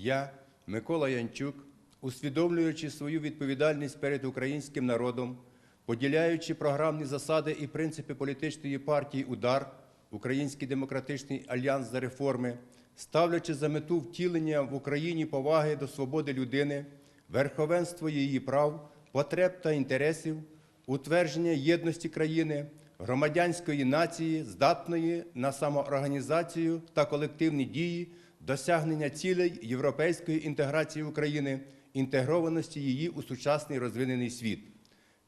Я, Микола Янчук, усвідомлюючи свою відповідальність перед українським народом, поділяючи програмні засади і принципи політичної партії Удар, Український демократичний альянс за реформи, ставлячи за мету втілення в Україні поваги до свободи людини, верховенство її прав, потреб та інтересів, утвердження єдності країни, громадянської нації, здатної на самоорганізацію та колективні дії, досягнення цілей європейської інтеграції України, інтегрованості її у сучасний розвинений світ.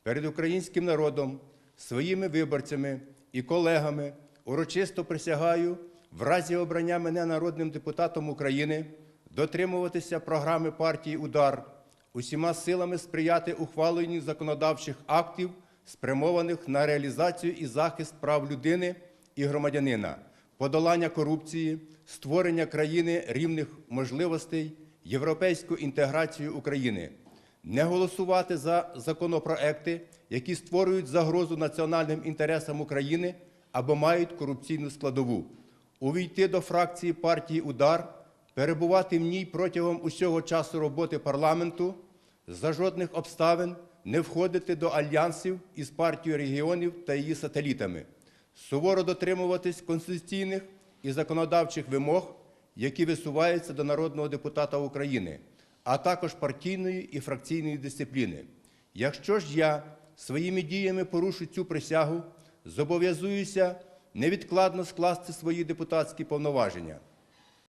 Перед українським народом, своїми виборцями і колегами урочисто присягаю в разі обрання мене народним депутатом України дотримуватися програми партії Удар, усіма силами сприяти ухваленню законодавчих актів, спрямованих на реалізацію і захист прав людини і громадянина, подолання корупції, створення країни рівних можливостей, європейську інтеграцію України, не голосувати за законопроекти, які створюють загрозу національним інтересам України або мають корупційну складову, увійти до фракції партії Удар, перебувати в ній протягом усього часу роботи парламенту, за жодних обставин не входити до альянсів із партією регіонів та її сателітами, суворо дотримуватись конституційних і законодавчих вимог, які висуваються до народного депутата України, а також партійної і фракційної дисципліни. Якщо ж я своїми діями порушу цю присягу, зобов'язуюся невідкладно скласти свої депутатські повноваження,